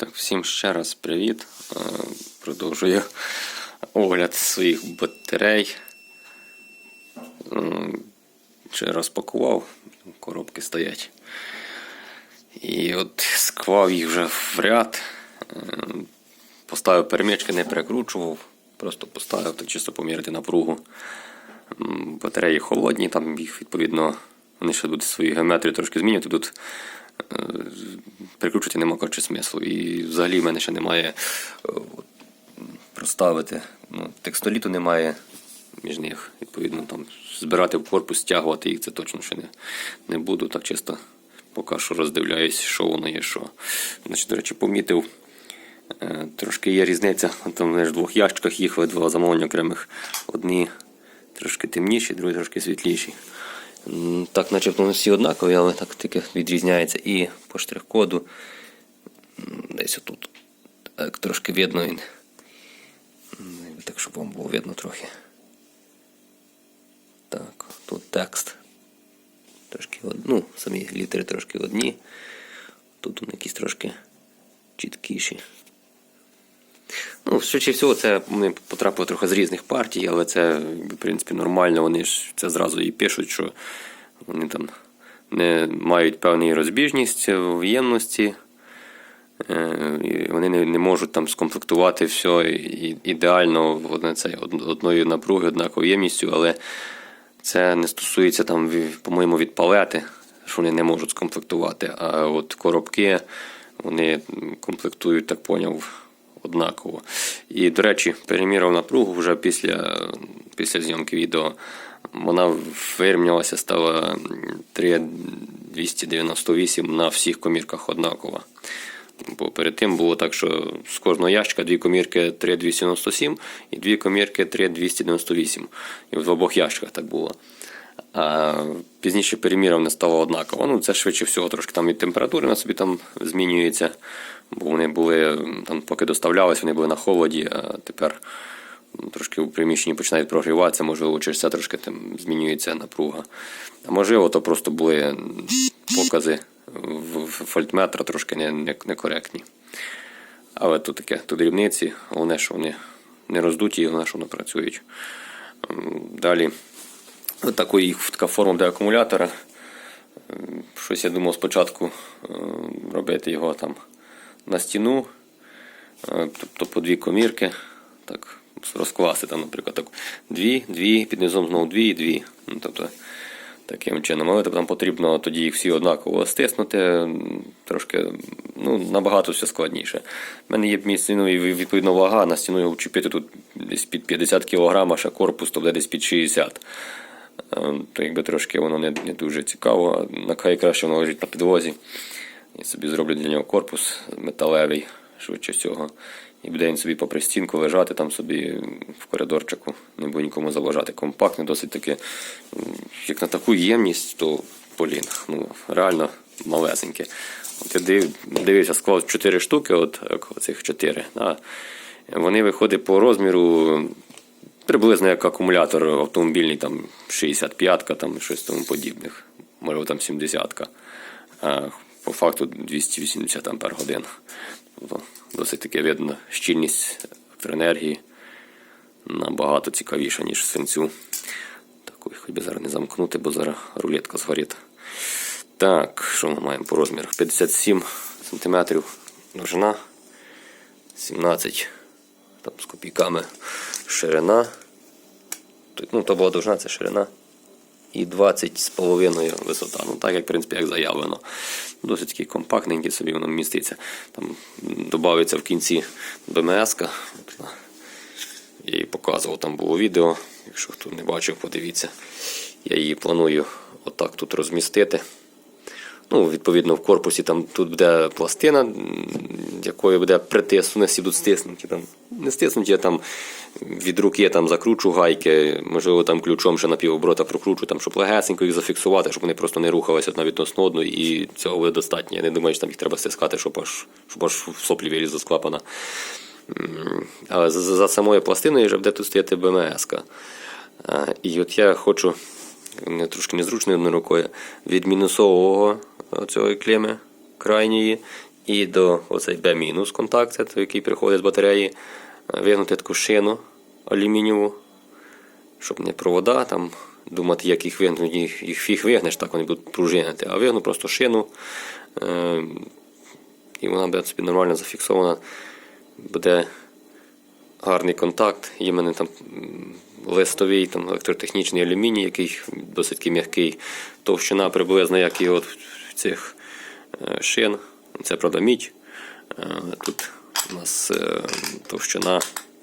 Так, всім ще раз привіт. Е, Продовжую огляд своїх батарей. Ще розпакував, коробки стоять. І от склав їх вже в ряд. Е, Поставив перемички, не перекручував, просто поставив так чисто поміряти напругу. Батареї холодні, там їх відповідно вони ще будуть свої геометрії трошки змінювати. Тут прикручувати нема коротше смислу. І взагалі в мене ще немає е, проставити. Ну, текстоліту немає між них. Відповідно, там збирати в корпус, стягувати їх, це точно ще не, не буду. Так чисто поки що роздивляюсь, що воно є, що. Значить, до речі, помітив. е, Трошки є різниця. Там в двох ящиках їхали два замовлення окремих. Одні трошки темніші, другі трошки світліші. Так, начебто вони всі однакові, але так таки відрізняється. І по штрих-коду десь отут. Так, трошки видно він. Так, щоб вам було видно трохи. Так, тут текст. Трошки ну, самі літери трошки одні. Тут вони якісь трошки чіткіші. Ну, швидше всього, це вони потрапили трохи з різних партій, але це, в принципі, нормально. Вони ж це зразу і пишуть, що вони там не мають певної розбіжність в ємності. Е, Вони не, не можуть там скомплектувати все ідеально цей, одної напруги, однаковою ємністю, але це не стосується там, по-моєму, від палети, що вони не можуть скомплектувати. А от коробки вони комплектують, так поняв, однаково. І, до речі, переміряв напругу вже після, після зйомки відео. Вона вирівнялася, стала 3,298 на всіх комірках однакова. Бо перед тим було так, що з кожного ящика дві комірки 3,297 і дві комірки 3,298. І в обох ящиках так було. А пізніше переміряв не стало однаково. Ну, це швидше всього трошки там і температури на собі там змінюється. Бо вони були, там, поки доставлялись, вони були на холоді, а тепер трошки у приміщенні починають прогріватися, можливо, через це трошки там змінюється напруга. А можливо, то просто були покази фольтметра трошки не- не- некоректні. Але тут таке, тут дрібниці, головне, що вони не роздуті, і головне, що вони працюють. Далі, їх така форма для акумулятора. Щось я думав спочатку робити його там на стіну, е, тобто по дві комірки, так, розкласти там, наприклад, так, дві, дві, під низом знову дві і дві. Ну, тобто, таким чином. Але там потрібно тоді їх всі однаково стиснути, трошки ну, набагато все складніше. У мене є місце, ну, і відповідно вага, на стіну його вчепити тут десь під 50 кг, а корпус, то буде десь під 60 Е, то якби трошки воно не, не дуже цікаво. Нехай краще воно лежить на підлозі. І собі зроблю для нього корпус металевий, швидше всього. І буде він собі попри стінку лежати там собі в коридорчику, не буде нікому заважати. Компактний, досить таки, м, як на таку ємність, то блін, ну реально малесеньке. От я див, дивився, склав 4 штуки, от як оцих 4. Да. Вони виходять по розміру приблизно як акумулятор автомобільний, там 65-ка, там щось тому подібних, може там 70-ка. По факту 280 ампер годин. Тобто Досить таки видно щільність електроенергії набагато цікавіша, ніж свинцю. Таку хоч би зараз не замкнути, бо зараз рулетка згорить. Так, що ми маємо по розмірах? 57 см довжина, 17 там, з копійками ширина. Тут, Ну, то була довжина, це ширина. І 20 з половиною висота. Ну, так, як, в принципі, як заявлено. Досить такий компактненький собі воно міститься. Там додається в кінці БМС-ка. Я її показував, там було відео. Якщо хто не бачив, подивіться. Я її планую отак тут розмістити. Ну, відповідно, в корпусі там тут буде пластина, якою буде притиснуті, всі будуть стиснуті. Там, не стиснуті, а там від руки там закручу гайки, можливо, там ключом ще на півоборота прокручу, там, щоб легесенько їх зафіксувати, щоб вони просто не рухалися одна відносно одної, і цього буде достатньо. Я не думаю, що там їх треба стискати, щоб аж, щоб аж в соплі вилізли з. Але за, за самою пластиною вже буде тут стояти БМС-ка. Е, І от я хочу трошки незручно одною рукою від мінусового цього клеми крайньої і до оцей B- контакт, це який приходить з батареї, е, вигнути таку шину алюмінієву, щоб не провода там. Думати, як їх вигнути, їх, їх фіг вигнеш, так вони будуть пружинити. А вигну просто шину, е, і вона буде собі нормально зафіксована. Буде гарний контакт. Є в мене там листовий там, електротехнічний алюміній, який досить м'який. Товщина приблизно, як і цих е, шин. Це правда мідь. Е, Тут у нас е, товщина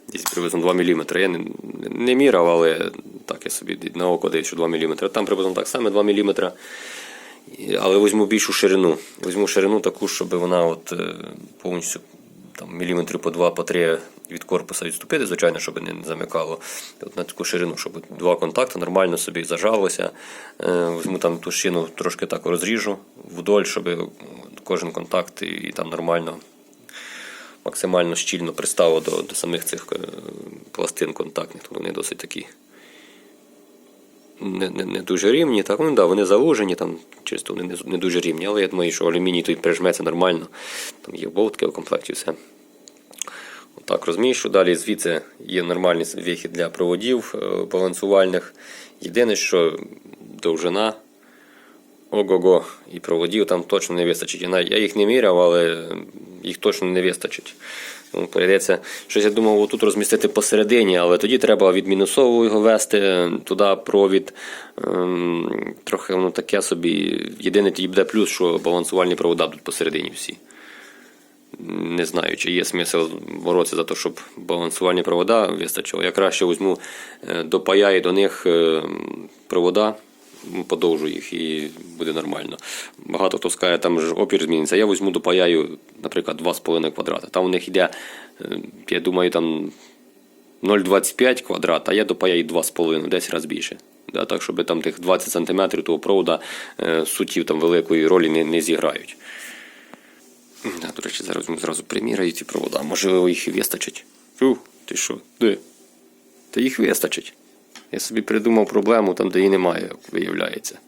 десь приблизно 2 мм. Я не, не міряв, але так я собі на око дивлюсь, що 2 мм. Там приблизно так само 2 мм. Але візьму більшу ширину. Візьму ширину таку, щоб вона от повністю там, міліметрів по 2 по 3 від корпуса відступити, звичайно, щоб не замикало. От на таку ширину, щоб два контакти нормально собі зажалося. Е, Візьму там ту шину трошки так розріжу вдоль, щоб кожен контакт і, там нормально, максимально щільно приставив до, до самих цих е, пластин контактних. Тому вони досить такі не, не, не дуже рівні. Так, ну, да, вони заложені, там, чисто вони не, не дуже рівні, але я думаю, що алюміній тут прижметься нормально. Там є болтки в комплекті, все. Отак розміщу. Далі звідси є нормальний вихід для проводів е, балансувальних. Єдине, що довжина ого-го і проводів там точно не вистачить. Я їх не міряв, але їх точно не вистачить. Тому прийдеться щось я думав отут розмістити посередині, але тоді треба від мінусового його вести е, туди провід. Ем, Трохи воно таке собі. Єдине тоді буде плюс, що балансувальні провода будуть посередині всі. Не знаю, чи є смисл боротися за те, щоб балансувальні провода вистачило. Я краще візьму, е, допаяю до них е, провода, подовжу їх і буде нормально. Багато хто скаже, там ж опір зміниться. Я візьму, допаяю, наприклад, 2,5 квадрата. Там у них йде, е, я думаю, там 0,25 квадрат, а я допаяю 2,5, 10 разів більше. Да, так, щоб там тих 20 см того провода е, суттів там великої ролі не, не зіграють. Да, до речі, зараз зразу приміряю ці провода. Можливо, їх і вистачить. Фу, ти що? Де? Та їх вистачить. Я собі придумав проблему там, де її немає, виявляється.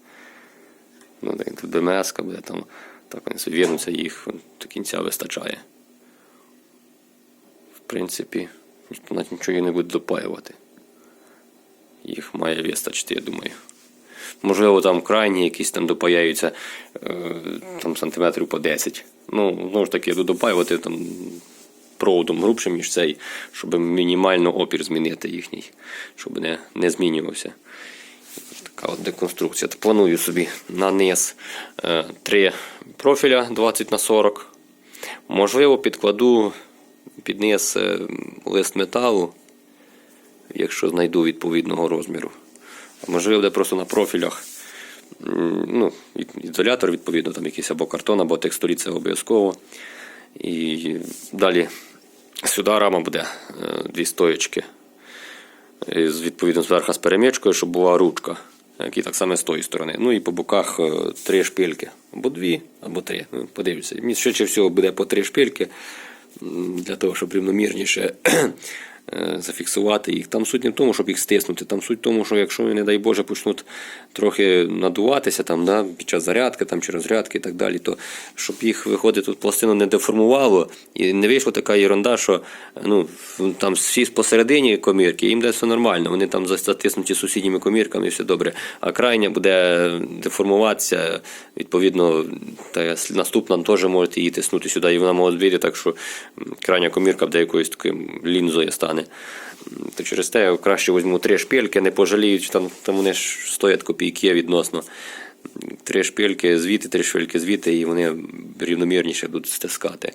Ну, де тут ДМС буде там. Так вони собі вірнуться, їх до кінця вистачає. В принципі, навіть нічого не буде допаювати. Їх має вистачити, я думаю. Можливо, там крайні якісь там допаяються е, там сантиметрів по 10. Ну, знову ж таки, я допаювати там проводом грубшим, ніж цей, щоб мінімально опір змінити їхній, щоб не, не змінювався. Така от деконструкція. Планую собі на низ е, три профіля 20 на 40. Можливо, підкладу під низ е, лист металу, якщо знайду відповідного розміру. Можливо, буде просто на профілях. Ну, ізолятор, відповідно, там якийсь або картон, або текстурі це обов'язково. І далі сюди рама буде е, дві стоєчки. І Відповідно, зверху з перемічкою, щоб була ручка, як так само з тої сторони. Ну і по боках е, три шпильки. Або дві, або три. Ну, Подивіться. Мені швидше всього буде по три шпильки для того, щоб рівномірніше зафіксувати їх. Там суть не в тому, щоб їх стиснути. Там суть в тому, що якщо вони, не дай Боже, почнуть трохи надуватися там, да, під час зарядки там, чи розрядки і так далі, то щоб їх виходить тут пластину не деформувало і не вийшла така ерунда, що ну, там всі посередині комірки, їм де все нормально. Вони там затиснуті сусідніми комірками і все добре. А крайня буде деформуватися. Відповідно, та наступна теж може її тиснути сюди, і вона може вийти так, що крайня комірка буде якоюсь таким лінзою стане. М, То через те я краще візьму три шпильки, не пожаліють, там, там вони ж стоять копійки відносно. Три шпильки звідти, три шпильки звідти, і вони рівномірніше будуть стискати.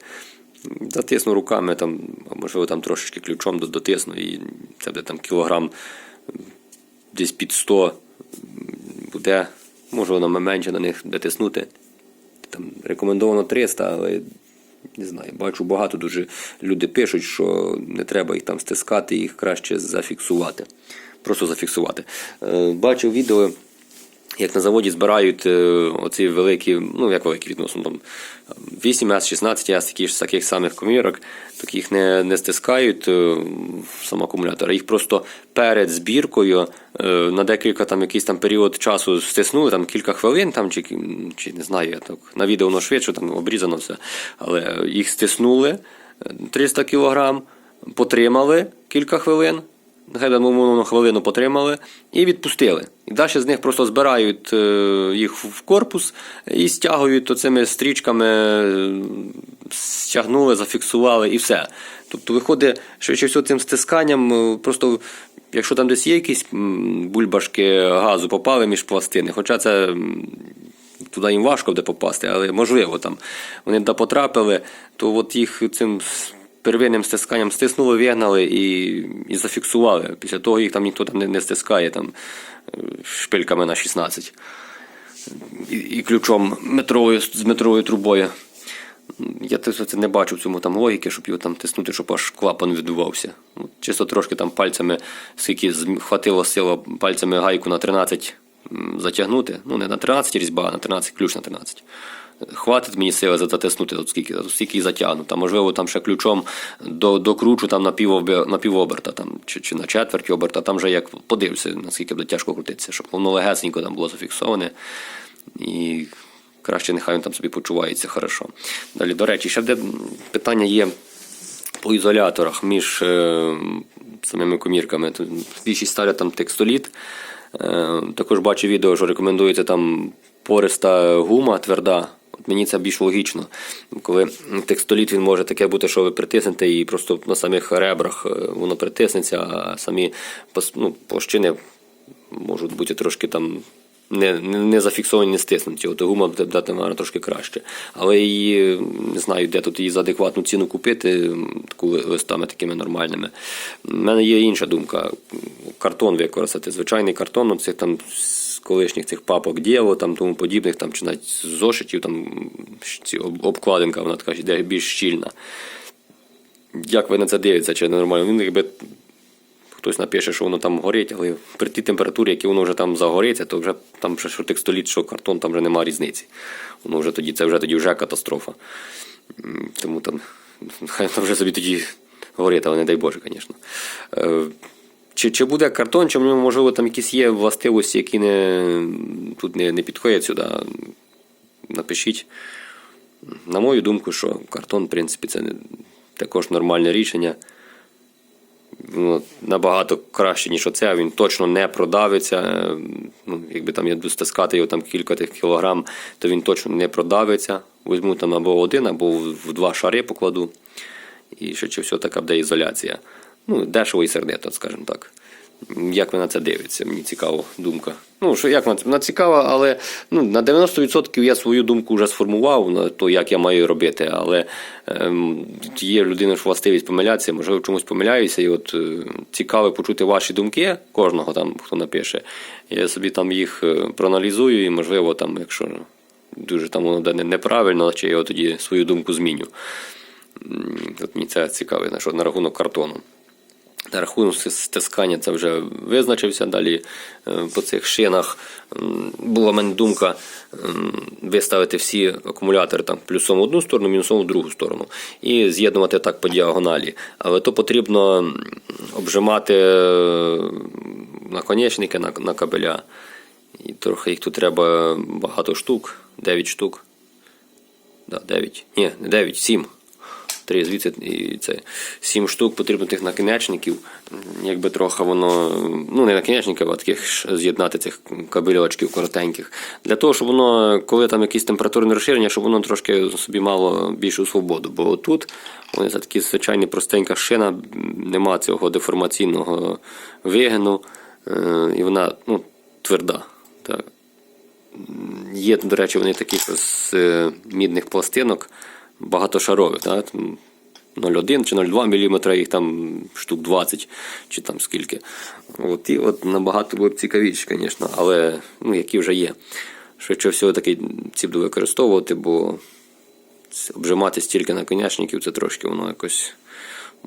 Затисну руками, там, можливо, там трошечки ключом до- дотисну, і це буде там кілограм десь під 100 буде, може воно менше на них дотиснути. Там рекомендовано 300, але не знаю, бачу багато дуже люди пишуть, що не треба їх там стискати, їх краще зафіксувати. Просто зафіксувати. Е, Бачив відео, як на заводі збирають е, оці великі, ну як великі відносно, там 8 с 16 с ж таких самих комірок, так їх не, не стискають е, сам акумулятор, їх просто перед збіркою е, на декілька там якийсь там період часу стиснули, там кілька хвилин, там, чи, чи не знаю, я так на відео воно швидше, там обрізано все, але їх стиснули е, 300 кілограм, потримали кілька хвилин. Нехай там, умовно хвилину потримали і відпустили. І далі з них просто збирають е, їх в корпус і стягують оцими стрічками, стягнули, зафіксували і все. Тобто виходить, швидше всього цим стисканням, е, просто якщо там десь є якісь бульбашки газу, попали між пластини, хоча це. Туди їм важко буде попасти, але можливо там. Вони туди потрапили, то от їх цим первинним стисканням стиснули, вигнали і, і зафіксували. Після того їх там ніхто там не, не стискає там, е, шпильками на 16 і, і ключом метровою, з метровою трубою. Я це не бачу в цьому там логіки, щоб його там тиснути, щоб аж клапан відбувався. Чисто трошки там пальцями, скільки хватило сила пальцями гайку на 13 затягнути. Ну, не на 13 різьба, а на 13, ключ на 13. Хватить мені сили затиснути, от скільки, от скільки затягну. Там, можливо, там ще ключом до, докручу там на, півобе- на півоберта, там, чи, чи на четверть оберта, там вже як подивлюся, наскільки буде тяжко крутитися, щоб воно легесенько там було зафіксоване. І краще нехай він там собі почувається хорошо. Далі, до речі, ще де питання є по ізоляторах між е, самими комірками. Тут більшість ставлять там текстоліт. Е, також бачу відео, що рекомендується там пориста гума тверда. От мені це більш логічно. Коли текстоліт він може таке бути, що ви притиснете і просто на самих ребрах е, воно притиснеться, а самі ну, площини можуть бути трошки там не, не, зафіксовані, не стиснуті. От гума буде дати наверно, трошки краще. Але її не знаю, де тут її за адекватну ціну купити, таку листами такими нормальними. У мене є інша думка. Картон використати. Звичайний картон, ну, цих там колишніх цих папок дієво, там тому подібних, там чи навіть з зошитів, там ці обкладинка, вона така йде більш щільна. Як ви на це дивитеся, чи нормально? Він якби хтось напише, що воно там горить, але при тій температурі, які воно вже там загориться, то вже там що текстоліт, що картон, там вже немає різниці. Воно вже тоді, це вже тоді вже катастрофа. Тому там хай там вже собі тоді горить, але не дай Боже, звісно. Чи, чи буде картон, чи можливо, там якісь є властивості, які не, тут не, не підходять сюди. Напишіть. На мою думку, що картон, в принципі, це також нормальне рішення ну, набагато краще, ніж оце. Він точно не продавиться. Ну, якби там я стискати його там кілька тих кілограм, то він точно не продавиться. Візьму там або один, або в два шари покладу. І швидше все така буде ізоляція. Ну, дешево і сердито, скажімо так. Як ви на це дивитеся? Мені цікава думка. Ну, що як вона цікава, але ну, на 90% я свою думку вже сформував на то, як я маю робити. Але ем, є в людини ж властивість помилятися, можливо, чомусь помиляюся, і от е, цікаво почути ваші думки кожного там, хто напише. Я собі там їх е, проаналізую, і, можливо, там, якщо дуже там воно буде неправильно, чи я тоді свою думку зміню. От мені це цікаво, на, що, на рахунок картону. На рахунок стискання це вже визначився. Далі е, по цих шинах була в мене думка виставити всі акумулятори там плюсом в одну сторону, мінусом в другу сторону. І з'єднувати так по діагоналі. Але то потрібно обжимати е, наконечники на, на кабеля. І трохи їх тут треба багато штук, 9 штук. Да, 9. Ні, не 9, 7. Три звідси і це. Сім штук потрібно тих накінечників. Якби трохи воно, ну не накінечників, а таких з'єднати цих кабельочків коротеньких. Для того, щоб воно, коли там якісь температурні розширення, щоб воно трошки собі мало більшу свободу. Бо тут вони це такі звичайні простенька шина, нема цього деформаційного вигину, е, і вона ну, тверда. Так. Є, до речі, вони такі з е, мідних пластинок багатошарових. Так? 0,1 чи 0,2 мм, їх там штук 20 чи там скільки. От, і от набагато було б цікавіше, звісно, але ну, які вже є. Швидше всього таки ці буду використовувати, бо обжимати стільки наконячників, це трошки воно якось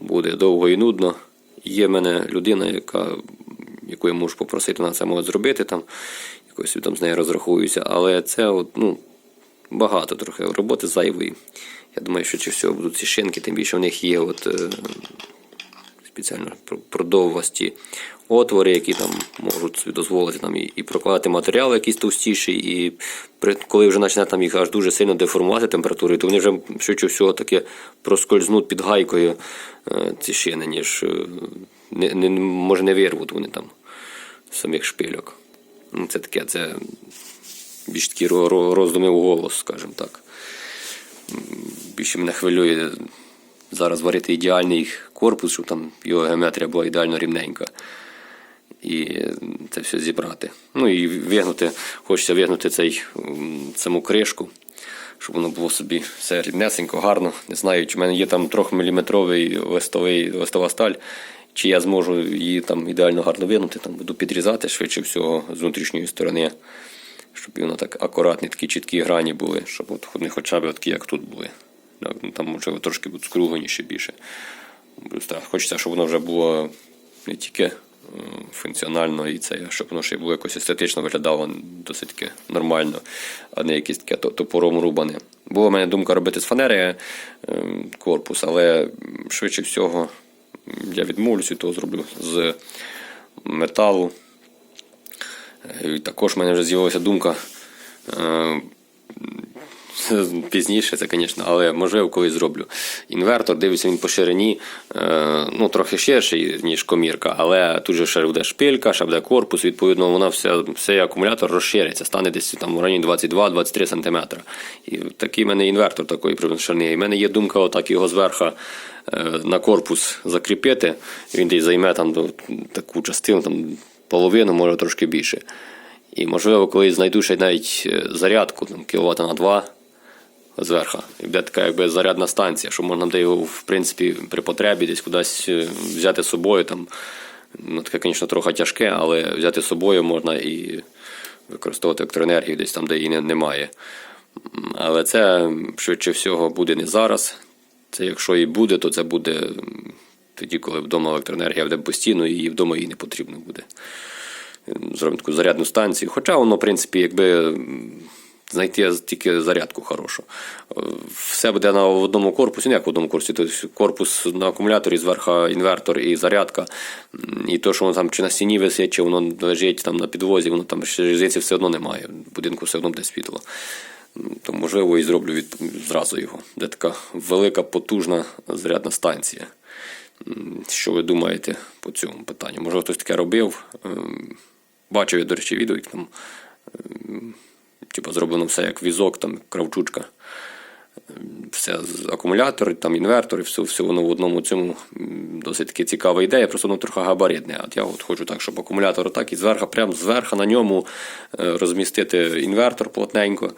буде довго і нудно. Є в мене людина, яка, яку я можу попросити на це зробити, там, якось там з нею розрахуюся. Але це от, ну, багато трохи роботи зайвої. Я думаю, що чи всього будуть ці шинки, тим більше в них є от, е, спеціально про- продовгості отвори, які там можуть дозволити там, і, і прокладати матеріал якийсь товстіший, і при, коли вже почне там їх аж дуже сильно деформувати температурою, то вони вже швидше всього таки проскользнуть під гайкою е, ці шини, ніж е, не, не, може не вирвуть вони там самих шпильок. Ну, це таке, це більш такі ро- ро- роздуми в голос, скажімо так. Більше мене хвилює зараз варити ідеальний корпус, щоб там його геометрія була ідеально рівненька. І це все зібрати. Ну і вигнути, хочеться вигнути цей, саму кришку, щоб воно було собі все рівнесенько, гарно. Не знаю, чи в мене є там 3-мм листовий, листова сталь, чи я зможу її там ідеально гарно вигнути, там буду підрізати швидше всього з внутрішньої сторони, щоб воно так акуратні, такі чіткі грані були, щоб от вони хоча б такі, як тут були. Так, ну, Там, можливо, трошки будуть ще більше. Просто хочеться, щоб воно вже було не тільки е, функціонально і це, щоб воно ще було якось естетично виглядало досить таки нормально, а не якесь таке топором рубане. Була в мене думка робити з фанери е, корпус, але швидше всього я відмовлюся, від того зроблю з металу. І також в мене вже з'явилася думка. е, Пізніше це, звісно, але можливо колись зроблю. Інвертор, дивлюся, він по ширині, е, ну, трохи ширший, ніж комірка, але тут же ще буде шпилька, ще буде корпус, відповідно, вона вся, цей акумулятор розшириться, стане десь там в районі 22-23 см. І такий в мене інвертор такої ширини. І в мене є думка, отак його зверху е, на корпус закріпити. Він десь займе там таку частину, там половину, може трошки більше. І можливо, коли знайду ще навіть е, зарядку, там кіловата на 2 зверху. І буде така якби зарядна станція, що можна буде його, в принципі, при потребі десь кудись е, взяти з собою. Там, ну, таке, звісно, трохи тяжке, але взяти з собою можна і використовувати електроенергію десь там, де її немає. Але це швидше всього буде не зараз. Це якщо і буде, то це буде тоді, коли вдома електроенергія буде постійно, і вдома їй не потрібно буде зробимо таку зарядну станцію. Хоча воно, в принципі, якби знайти тільки зарядку хорошу. Все буде на одному корпусі, не як в одному корпусі, тобто корпус на акумуляторі, зверху інвертор і зарядка. І то, що воно там чи на стіні висить, чи воно лежить там на підвозі, воно там різниці все одно немає. В будинку все одно буде світло. То можливо і зроблю від, зразу його. Де така велика, потужна зарядна станція. Що ви думаєте по цьому питанню? Може, хтось таке робив? Ем, Бачив я, до речі, відео, як там ем, типу, зроблено все як візок, там кравчучка. Ем, Все з акумулятор, там і все, все воно в одному цьому досить таки цікава ідея, просто воно трохи габаритне. От я от хочу так, щоб акумулятор отак і зверху, прямо зверху на ньому е, розмістити інвертор плотненько.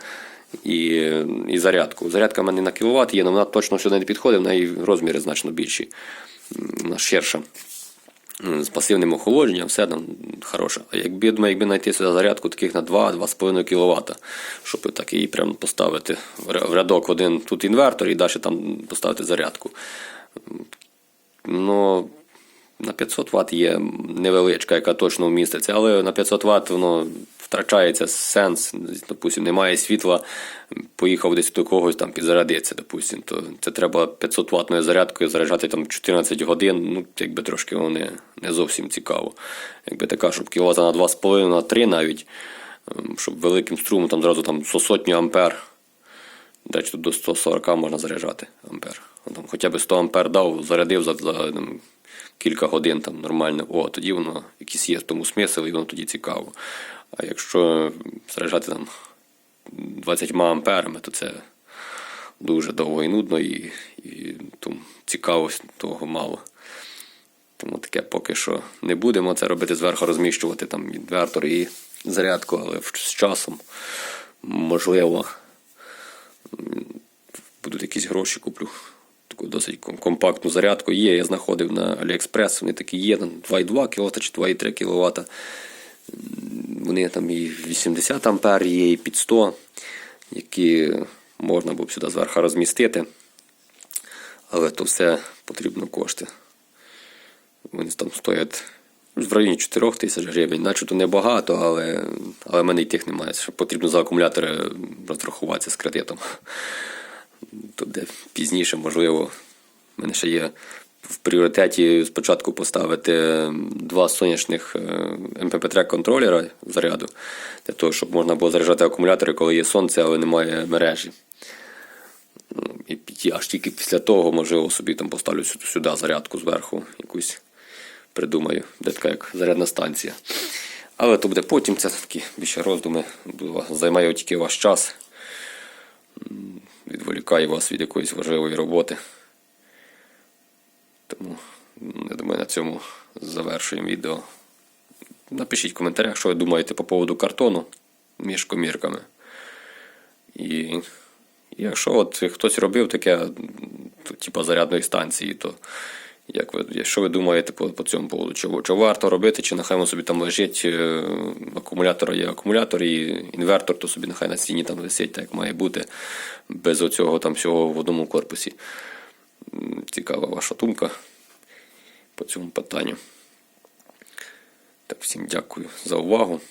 І, і зарядку. Зарядка в мене на кіловат є, але вона точно сюди не підходить, в неї розміри значно більші. Ширша. З пасивним охолодженням, все там хороше. Якби думаю, якби знайти сюди зарядку таких на 2-2,5 кВт, щоб так її прямо поставити в рядок один тут інвертор і далі там поставити зарядку. Ну, на 500 Вт є невеличка, яка точно вміститься, але на 500 Вт воно втрачається сенс. Допустим, немає світла, поїхав десь до когось там підзарядитися, допустим, то це треба 500 ваттною зарядкою заряджати там 14 годин, ну, якби трошки воно не, зовсім цікаво. Якби така, щоб кіловата на 2,5 на 3 навіть, ем, щоб великим струмом там зразу там 100 сотню ампер, тут до 140 можна заряджати ампер. Ну, Там, хоча б 100 ампер дав, зарядив за, за кілька годин там нормально. О, тоді воно якийсь є в тому смисл, і воно тоді цікаво. А якщо заряджати там 20 амперами, то це дуже довго і нудно, і, і тому цікавості того мало. Тому таке поки що не будемо це робити зверху, розміщувати там інвертор і зарядку, але з часом можливо будуть якісь гроші куплю. Таку досить компактну зарядку є. Я знаходив на AliExpress, вони такі є, 2,2 кВт чи 2,3 кВт. Вони там і 80 ампер є, і під 100, які можна було б сюди зверху розмістити. Але то все потрібно кошти. Вони там стоять в районі 4 тисяч гривень. Начебто небагато, але, але в мене і тих немає. Ще потрібно за акумулятори розрахуватися з кредитом. Тут де пізніше, можливо, в мене ще є в пріоритеті спочатку поставити два сонячних МПП-3 контролера заряду, для того, щоб можна було заряджати акумулятори, коли є сонце, але немає мережі. Ну, І аж тільки після того, можливо, собі там поставлю сюди зарядку зверху, якусь придумаю, де така як зарядна станція. Але то буде потім, це такі більше роздуми, займає тільки ваш час, відволікає вас від якоїсь важливої роботи. Тому, я думаю, на цьому завершуємо відео. Напишіть в коментарях, що ви думаєте по поводу картону між комірками. І якщо от хтось робив таке, типа зарядної станції, то як ви, що ви думаєте по, по цьому поводу? Чи, чи варто робити, чи нехай воно собі там лежить, е, акумулятор є акумулятор, і інвертор, то собі нехай на стіні там висить, так як має бути, без оцього там всього в одному корпусі. Цікава ваша думка по цьому питанню. Так, всім дякую за увагу.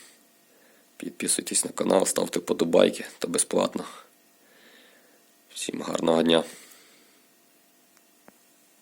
Підписуйтесь на канал, ставте подобайки та безплатно. Всім гарного дня.